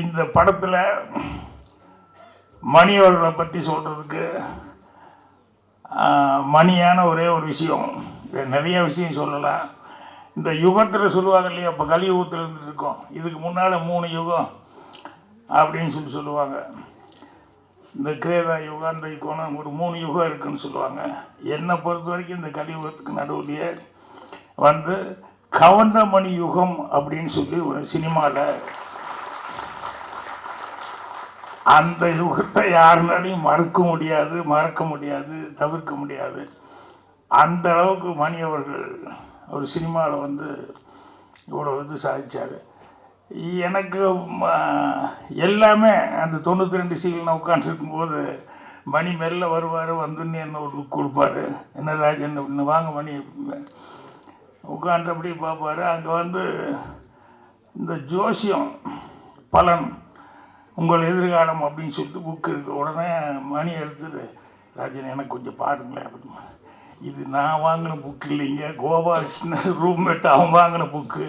இந்த படத்தில் மணி அவர்களை பற்றி சொல்கிறதுக்கு மணியான ஒரே ஒரு விஷயம். நிறைய விஷயம் சொல்லலாம் இந்த யுகத்தில் சொல்லுவாங்க இல்லையா? இப்போ கலியுகத்தில் இருந்துட்டு இருக்கோம் இதுக்கு முன்னால் மூணு யுகம் அப்படின்னு சொல்லி சொல்லுவாங்க. இந்த கிரேதா யுகம் அந்த யுகம் ஒரு மூணு யுகம் இருக்குதுன்னு சொல்லுவாங்க. என்னை பொறுத்த வரைக்கும் இந்த கலியுகத்துக்கு நடுவுலையே வந்து கவண்டமணி யுகம் அப்படின்னு சொல்லி ஒரு சினிமாவில் அந்த சுகத்தை யாருனாலையும் மறுக்க முடியாது மறக்க முடியாது தவிர்க்க முடியாது. அந்த அளவுக்கு மணி அவர்கள் ஒரு சினிமாவில் வந்து இவ்வளோ இது சாதிச்சார். எனக்கு எல்லாமே அந்த தொண்ணூற்றி ரெண்டு சீலில் நான் உட்காந்துருக்கும்போது மணி மெல்ல வருவார் வந்துன்னு என்ன ஒரு லுக் கொடுப்பாரு. என்ன ராஜன் அப்படின்னு வாங்க மணி. அப்படின்னு உட்காந்து அப்படி பார்ப்பாரு. அங்கே வந்து இந்த ஜோசியம் பலன் உங்கள் எதிர்காலம் அப்படின்னு சொல்லிட்டு புக்கு இருக்கு. உடனே மணி எடுத்துட்டு ராஜன் எனக்கு கொஞ்சம் பாருங்களேன் அப்படின்னு இது நான் வாங்கின புக்கு இல்லைங்க. கோபாலகிருஷ்ணன் ரூம்மேட் அவன் வாங்கின புக்கு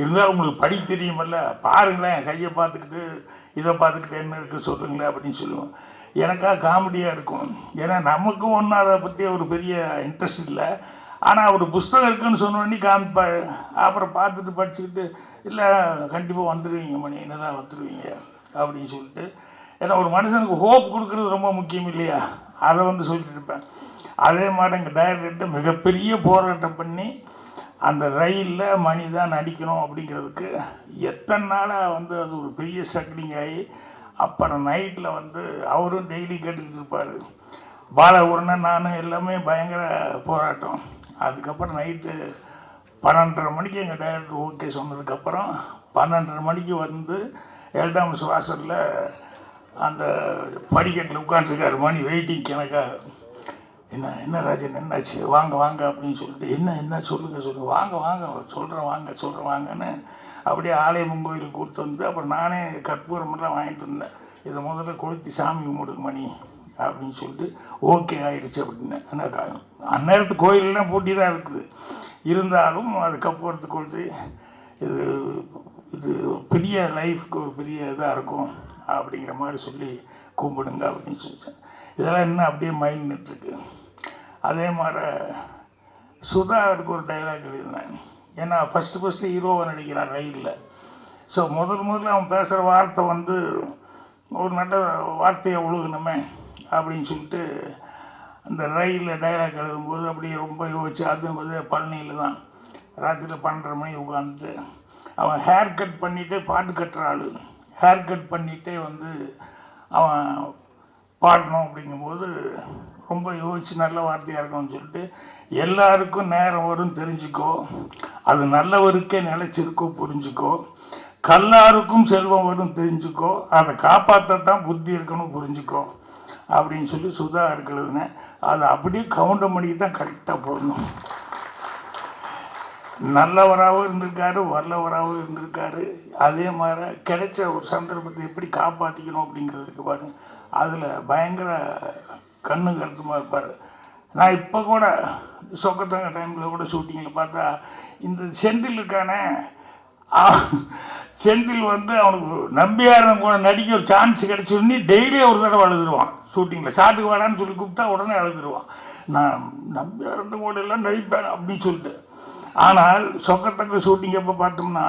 இருந்தாலும் உங்களுக்கு படிக்க தெரியுமல்ல. பாருங்களேன் கையை பார்த்துக்கிட்டு இதை பார்த்துக்கிட்டு என்ன இருக்குது சொல்லுங்களேன் அப்படின்னு சொல்லுவேன் எனக்கா காமெடியாக இருக்கும். ஏன்னா நமக்கும் ஒன்றும் அதை பற்றி ஒரு பெரிய இன்ட்ரெஸ்ட் இல்லை. ஆனால் ஒரு புஸ்தகம் இருக்குன்னு சொன்னோடனே காமிப்பார் அப்புறம் பார்த்துட்டு படிச்சுக்கிட்டு இல்லை கண்டிப்பாக வந்துடுவீங்க மணி. என்னதான் வந்துடுவீங்க அப்படின்னு சொல்லிட்டு. ஏன்னா ஒரு மனுஷனுக்கு ஹோப் கொடுக்குறது ரொம்ப முக்கியம் இல்லையா? அதை வந்து சொல்லிட்டு இருப்பேன். அதே மாதிரி எங்கள் டைரக்டர் மிகப்பெரிய போராட்டம் பண்ணி அந்த ரயிலில் மணி தான் நடிக்கணும் அப்படிங்கிறதுக்கு எத்தனை நாளாக வந்து அது ஒரு பெரிய ஸ்ட்ரக்லிங் ஆகி அப்புறம் நைட்டில் வந்து அவரும் டெய்லி கேட்டுக்கிட்டு இருப்பார். பாலகுருணன் நான் எல்லாமே பயங்கர போராட்டம். அதுக்கப்புறம் நைட்டு பன்னெண்டரை மணிக்கு எங்கள் டைரக்டர் ஓகே சொன்னதுக்கப்புறம் பன்னெண்டரை மணிக்கு வந்து இரண்டாம் சுவாசத்தில் அந்த படிக்கட்டில் உட்காந்துருக்காரு மணி வெயிட்டிங் கணக்காக என்ன என்ன ராஜன் என்னாச்சு? வாங்க வாங்க அப்படின்னு சொல்லிட்டு என்ன என்ன சொல்லுங்கள் சொல்லுங்கள் வாங்க வாங்க சொல்கிறேன் வாங்க சொல்கிறேன் வாங்கன்னு அப்படியே ஆலயமன் கோயிலுக்கு கூப்பிட்டு வந்து அப்புறம் நானே கற்பூரமெல்லாம் வாங்கிட்டு வந்தேன். இதை முதல்ல கொளுத்தி சாமி கும்பிடுங்க மணி அப்படின்னு சொல்லிட்டு ஓகே ஆயிடுச்சு அப்படின்னு ஆனால் அந்நேரத்து கோயிலெல்லாம் பூட்டி தான் இருக்குது. இருந்தாலும் அது கற்பூரத்தை கொளுத்தி இது இது பெரிய லைஃப்க்கு ஒரு பெரிய இதாக இருக்கும் அப்படிங்கிற மாதிரி சொல்லி கும்பிடுங்க அப்படின்னு சொல்லிட்டேன். இதெல்லாம் இன்னும் அப்படியே மைண்ட் நின்றுருக்கு அதே மாதிரி சுதாவுக்கு ஒரு டைலாக் எழுதினேன். ஏன்னா ஃபஸ்ட்டு ஃபஸ்ட்டு ஹீரோவை நடிக்கிறான் ரயிலில். ஸோ முதல் முதல்ல அவன் பேசுகிற வார்த்தை வந்து ஒரு நல்ல வார்த்தையை ஒழுகணுமே அப்படின்னு சொல்லிட்டு அந்த ரயிலில் டைலாக் எழுதும்போது அப்படியே ரொம்ப யோசிச்சு அது வந்து பழனியில் தான் ராத்திரியில் பன்னெண்டரை மணி உட்காந்துட்டு அவன் ஹேர் கட் பண்ணிகிட்டே பாட்டு கட்டுற ஆள். ஹேர் கட் பண்ணிகிட்டே வந்து அவன் பாடணும் அப்படிங்கும்போது ரொம்ப யோசிச்சு நல்ல வார்த்தையாக இருக்கணும்னு சொல்லிட்டு எல்லாருக்கும் நேரம் வரும் தெரிஞ்சுக்கோ. அது நல்லவருக்கே நிலைச்சிருக்கோ புரிஞ்சுக்கோ. கல்லாருக்கும் செல்வம் வரும் தெரிஞ்சுக்கோ. அதை காப்பாற்றத்தான் புத்தி இருக்கணும் புரிஞ்சுக்கோ. அப்படின்னு சொல்லி சுதா இருக்கிறதுனே அது அப்படியே கவுண்டர் மணிக்கு தான் கரெக்டாக போடணும். நல்லவராகவும் இருந்திருக்காரு வல்லவராகவும் இருந்திருக்காரு. அதே மாதிரி கிடைச்ச ஒரு சந்தர்ப்பத்தை எப்படி காப்பாற்றிக்கணும் அப்படிங்கிறதுக்கு பாருங்க. அதில் பயங்கர கண்ணு கருத்துமாக இருப்பார். நான் இப்போ கூட சொக்கத்தங்க டைமில் கூட ஷூட்டிங்கில் பார்த்தா இந்த செந்தில் இருக்கானே செந்தில் வந்து அவனுக்கு நம்பியாரன் கூட நடிக்க ஒரு சான்ஸ் கிடச்சுன்னு டெய்லி ஒரு தடவை அழுதுருவான் ஷூட்டிங்கில் ஷாட்டுக்கு வாடான்னு சொல்லி கூப்பிட்டா உடனே அழுதுருவான். நான் நம்பியாரன் கூட எல்லாம் நடிப்பேன் அப்படின்னு சொல்லிட்டு. ஆனால் சொக்கத்தக்க ஷூட்டிங் எப்போ பார்த்தோம்னா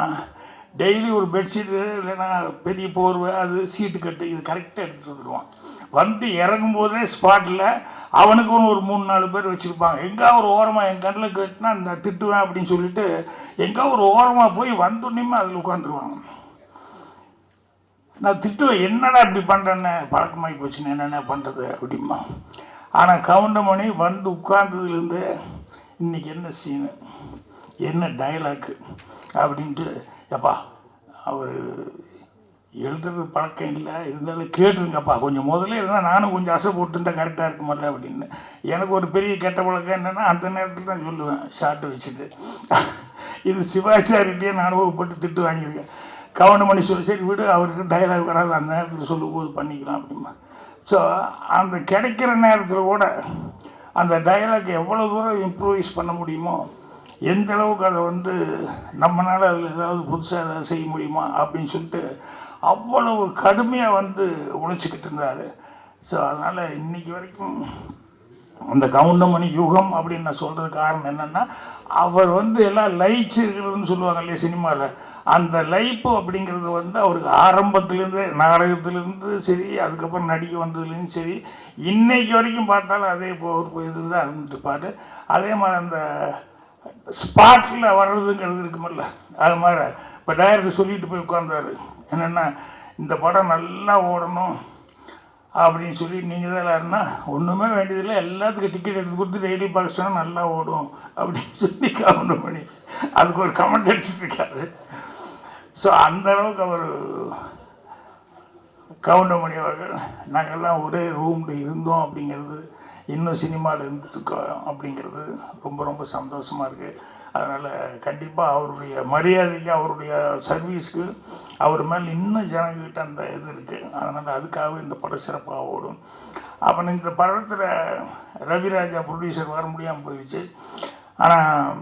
டெய்லி ஒரு பெட்ஷீட்டு இல்லைன்னா பெரிய போர்வை அது சீட்டு கட்டு இது கரெக்டாக எடுத்துகிட்டு வந்துடுவான் வந்து இறங்கும் போதே ஸ்பாட்டில் அவனுக்குன்னு ஒரு மூணு நாலு பேர் வச்சுருப்பாங்க. எங்கே ஒரு ஓரமாக என் கண்ணில் கட்டினா அந்த திட்டுவேன் அப்படின்னு சொல்லிட்டு எங்கே ஒரு ஓரமாக போய் வந்தோடனேயுமே அதில் உட்காந்துருவாங்க நான் திட்டுவேன் என்னடா இப்படி பண்ணுறேன்னு பழக்கமாகி போச்சுன்னு என்னென்ன பண்ணுறது அப்படிமா ஆனால் கவுண்டமணி வந்து உட்கார்ந்ததுலேருந்து இன்னைக்கு என்ன சீனு என்ன டயலாக்கு அப்படின்ட்டு எப்பா அவர் எழுதுறது பழக்கம் இல்லை இருந்தாலும் கேட்டுருங்கப்பா. கொஞ்சம் முதல்ல இருந்தால் நானும் கொஞ்சம் அசை போட்டுருந்தா கரெக்டாக இருக்குமல்ல அப்படின்னு. எனக்கு ஒரு பெரிய கெட்ட பழக்கம் என்னென்னா அந்த நேரத்தில் தான் சொல்லுவேன் ஷார்ட் வச்சுட்டு. இது சிவாச்சாரியிட்டே நான் அனுபவப்பட்டு திட்டு வாங்கியிருக்கேன். கவனமணி சொல்லி சரி விடு அவருக்கு டைலாக் வராது அந்த நேரத்தில் சொல்லும்போது பண்ணிக்கலாம் அப்படிமா ஸோ அந்த கிடைக்கிற நேரத்தில் கூட அந்த டைலாக் எவ்வளோ தூரம் இம்ப்ரூவைஸ் பண்ண முடியுமோ எந்த அளவுக்கு அதை வந்து நம்மளால் அதில் ஏதாவது புதுசாக ஏதாவது செய்ய முடியுமா அப்படின்னு சொல்லிட்டு அவ்வளவு கடுமையாக வந்து உழைச்சிக்கிட்டு இருந்தார். ஸோ அதனால் இன்னைக்கு வரைக்கும் அந்த கவுண்டமணி யுகம் அப்படின்னு நான் சொல்கிறது காரணம் என்னென்னா அவர் வந்து எல்லாம் லைட்ஸ் இருக்கிறதுன்னு சொல்லுவாங்க இல்லையா சினிமாவில் அந்த லைப்பு அப்படிங்கிறது வந்து அவருக்கு ஆரம்பத்துலேருந்து நாடகத்துலேருந்து சரி அதுக்கப்புறம் நடிக்க வந்ததுலேருந்து சரி இன்னைக்கு வரைக்கும் பார்த்தாலும் அதே இப்போ ஒரு இதில் தான் இருந்துட்டுப்பார் அதே மாதிரி அந்த ஸ்பாட்டில் வர்றதுங்கிறது இருக்குமில்ல. அது மாதிரி. இப்போ டைரக்டர் சொல்லிட்டு போய் உட்காந்தாரு என்னென்னா இந்த படம் நல்லா ஓடணும் அப்படின்னு சொல்லி நீங்கள் தான் இல்லைன்னா ஒன்றுமே வேண்டியதில்லை. எல்லாத்துக்கும் டிக்கெட் எடுத்து கொடுத்து டெய்லி பார்க்க நல்லா ஓடும் அப்படின்னு சொல்லி கவுண்ட் பண்ணி அதுக்கு ஒரு கமெண்ட் அடிச்சிருக்காரு. ஸோ அந்த அளவுக்கு அவர் கவுண்டமணி அவர்கள் நாங்கள்லாம் ஒரே ரூமில் இருந்தோம் அப்படிங்கிறது இன்னும் சினிமாவில் இருந்துக்கோ அப்படிங்கிறது ரொம்ப ரொம்ப சந்தோஷமாக இருக்குது அதனால் கண்டிப்பாக அவருடைய மரியாதைக்கு அவருடைய சர்வீஸுக்கு அவர் மேலே இன்னும் ஜனங்கிட்ட அந்த இது இருக்குது அதனால் அதுக்காகவே இந்த படம் சிறப்பாக ஓடும். அப்புறம் இந்த படத்தில் ரவிராஜா ப்ரொடியூசர் வர முடியாமல் போயிடுச்சு. ஆனால்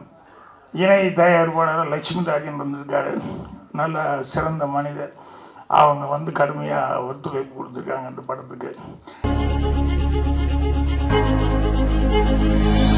இணை தயாரிப்பாளர் லட்சுமி ராஜன் வந்திருக்காரு. நல்ல சிறந்த மனிதர். அவங்க வந்து கடுமையாக ஒத்துழைப்பு கொடுத்துருக்காங்க இந்த படத்துக்கு. Música